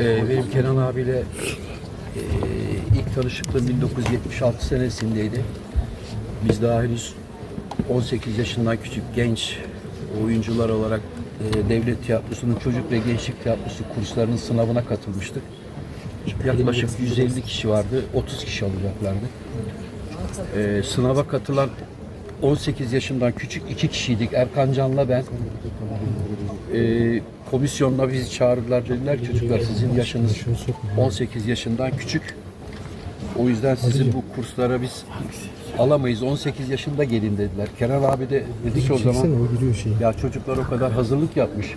Ee, benim Kenan abiyle e, ilk tanışıklığım 1976 senesindeydi. Biz daha henüz 18 yaşından küçük genç oyuncular olarak e, devlet tiyatrosunun çocuk ve gençlik tiyatrosu kurslarının sınavına katılmıştık. Yaklaşık 150 kişi vardı, 30 kişi alacaklardı. Ee, sınava katılan 18 yaşından küçük iki kişiydik. Erkan Can'la ben. Ee, komisyonla bizi çağırdılar. Dediler çocuklar sizin yaşınız 18 yaşından küçük. O yüzden sizi bu kurslara biz alamayız. 18 yaşında gelin dediler. Kenan abi de dedi ki o zaman ya çocuklar o kadar hazırlık yapmış.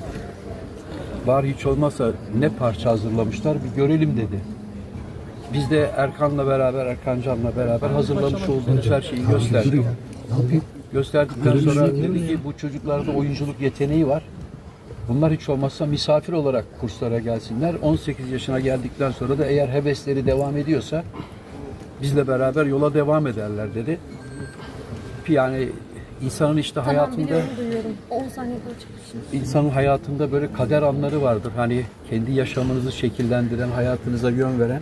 Bari hiç olmazsa ne parça hazırlamışlar bir görelim dedi. Biz de Erkan'la beraber, Erkan Can'la beraber hazırlamış olduğumuz her şeyi gösterdik. Gösterdikten sonra dedi ki bu çocuklarda oyunculuk yeteneği var. Bunlar hiç olmazsa misafir olarak kurslara gelsinler. 18 yaşına geldikten sonra da eğer hevesleri devam ediyorsa bizle beraber yola devam ederler dedi. Yani insanın işte Tamam hayatında biliyorum duyuyorum. 10 saniye çıkmışım. insanın hayatında böyle kader anları vardır. Hani kendi yaşamınızı şekillendiren, hayatınıza yön veren.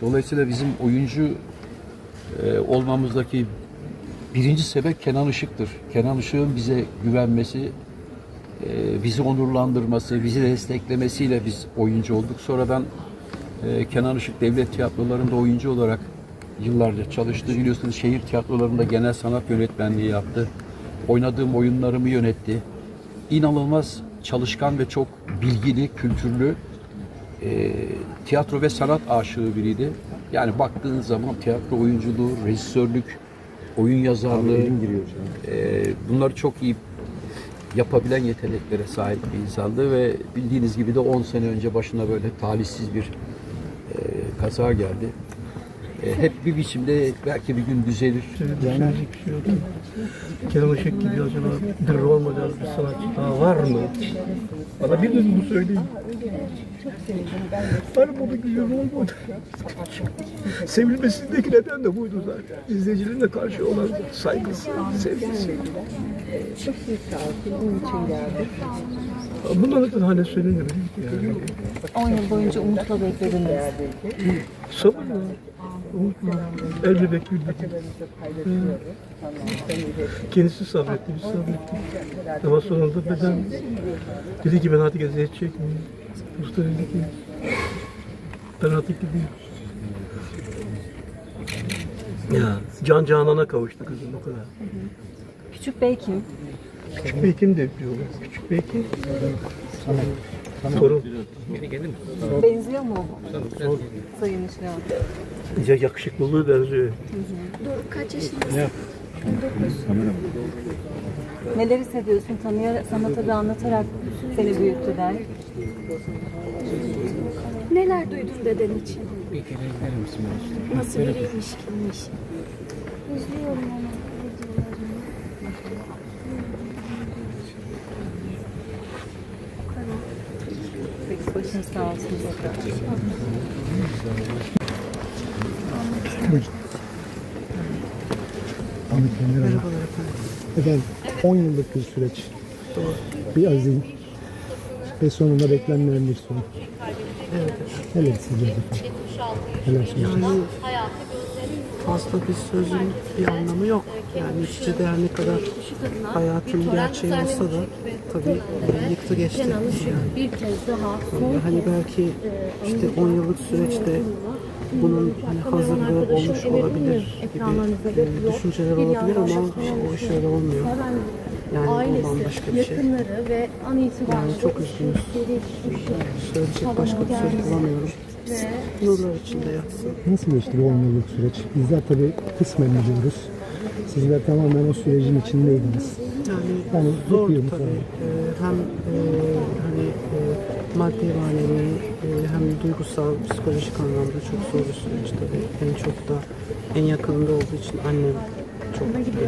Dolayısıyla bizim oyuncu e, olmamızdaki birinci sebep Kenan Işık'tır. Kenan Işık'ın bize güvenmesi, e, bizi onurlandırması, bizi desteklemesiyle biz oyuncu olduk. Sonradan e, Kenan Işık devlet tiyatrolarında oyuncu olarak yıllarca çalıştı. Biliyorsunuz şehir tiyatrolarında genel sanat yönetmenliği yaptı. Oynadığım oyunlarımı yönetti. İnanılmaz çalışkan ve çok bilgili, kültürlü e, tiyatro ve sanat aşığı biriydi. Yani baktığın zaman tiyatro oyunculuğu, rejisörlük, oyun yazarlığı, e, bunları çok iyi yapabilen yeteneklere sahip bir insandı ve bildiğiniz gibi de 10 sene önce başına böyle talihsiz bir e, kaza geldi. E, hep bir biçimde belki bir gün düzelir. Şey yok. Kenan Işık gibi acaba bir rol model bir sanatçı daha var mı? Bana bir gün bunu söyleyin. Var mı bir gün rol model? Sevilmesindeki neden de buydu zaten. İzleyicilerine karşı olan saygısı, sevgisi. Bunlar da hani söylenir. Yani. 10 yıl boyunca umutla beklediniz. Sabır ya. Unutma. El bebek gül bebek. Kendisi sabretti, biz sabrettik. Ama sonunda beden dedi ki ben artık eziyet çekmeyeyim. Usta dedi ki ben artık gideyim. Ya can canana kavuştu kızım o kadar. Küçük Bey kim? Küçük bey kim de diyorlar. Küçük bey kim? Torun. Benziyor mu? Sayın Işık'a. Ya yakışıklılığı benziyor. Kaç yaşındasın? Neler hissediyorsun? Tanıyarak, sana tabii anlatarak seni büyüttüler. Neler duydun deden için? Nasıl biriymiş, kimmiş? Üzülüyorum ona. Peki başın sağ olsun. Ahmet Bey merhaba. Efendim 10 yıllık bir süreç. Bir azim. Ve sonunda beklenmeyen bir sonuç. Neler hissediyoruz efendim? Neler söyleyeceksiniz? Yani fazla bir sözün bir anlamı yok. Yani neticede her ne kadar hayatın gerçeği olsa da tabii e, yıktı geçti. Yani. bir kez daha E, Hani belki işte 10 yıllık süreçte bunun hani hazırlığı olmuş olabilir gibi e, düşünceler olabilir ama o iş öyle olmuyor. Yani ondan başka bir şey. yakınları ve an itibariyle Yani çok üzgünüz. Söyleyecek başka bir söz bulamıyorum. Nurlar içinde yatsın. Nasıl geçti bu 10 yıllık süreç? Bizler tabii kısmen biliyoruz. Sizler tamamen o sürecin içindeydiniz. Yani, Yani zor tabii. Ee, hem e, maddi manevi e, hem duygusal, psikolojik anlamda çok zor bir süreç tabii. En çok da en yakınında olduğu için annem çok e,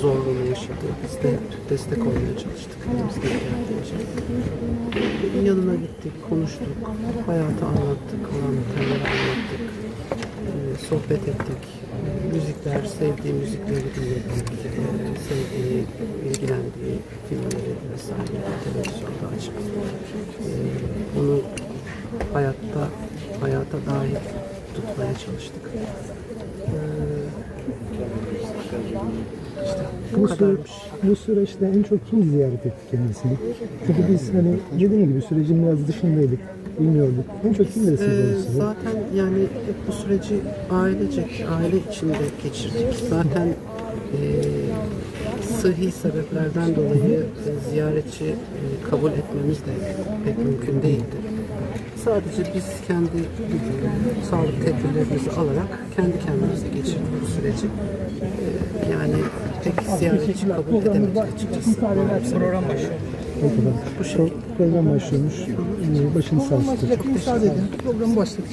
zorluğunu yaşadı. Biz de destek olmaya çalıştık. Yanına gittik, konuştuk, hayatı anlattık, olan bitenleri anlattık, sohbet ettik. Müzikler, sevdiği müzikleri dinledik, sevdiği, ilgilendiği filmleri vesaire televizyonda açıp e, onu hayatta hayata dahil tutmaya çalıştık. Ee, bu kadarmış. bu süreçte en çok kim ziyaret etti kendisini? Çünkü biz hani dediğim gibi sürecin biraz dışındaydık, bilmiyorduk. En çok kim Ee, oldu size? zaten yani bu süreci ailecek, aile içinde geçirdik. Zaten e, sıhhi sebeplerden dolayı e, ziyaretçi e, kabul etmemiz de pek mümkün değildi. Sadece biz kendi sağlık tedbirlerimizi alarak kendi kendimize geçirdik bu süreci. E, yani pek ziyaretçi kabul edemedik açıkçası. Program başlıyor. Kadar. Pro- program başlıyormuş. Başınız sağ olsun. Çok teşekkür ederim. Program başladı.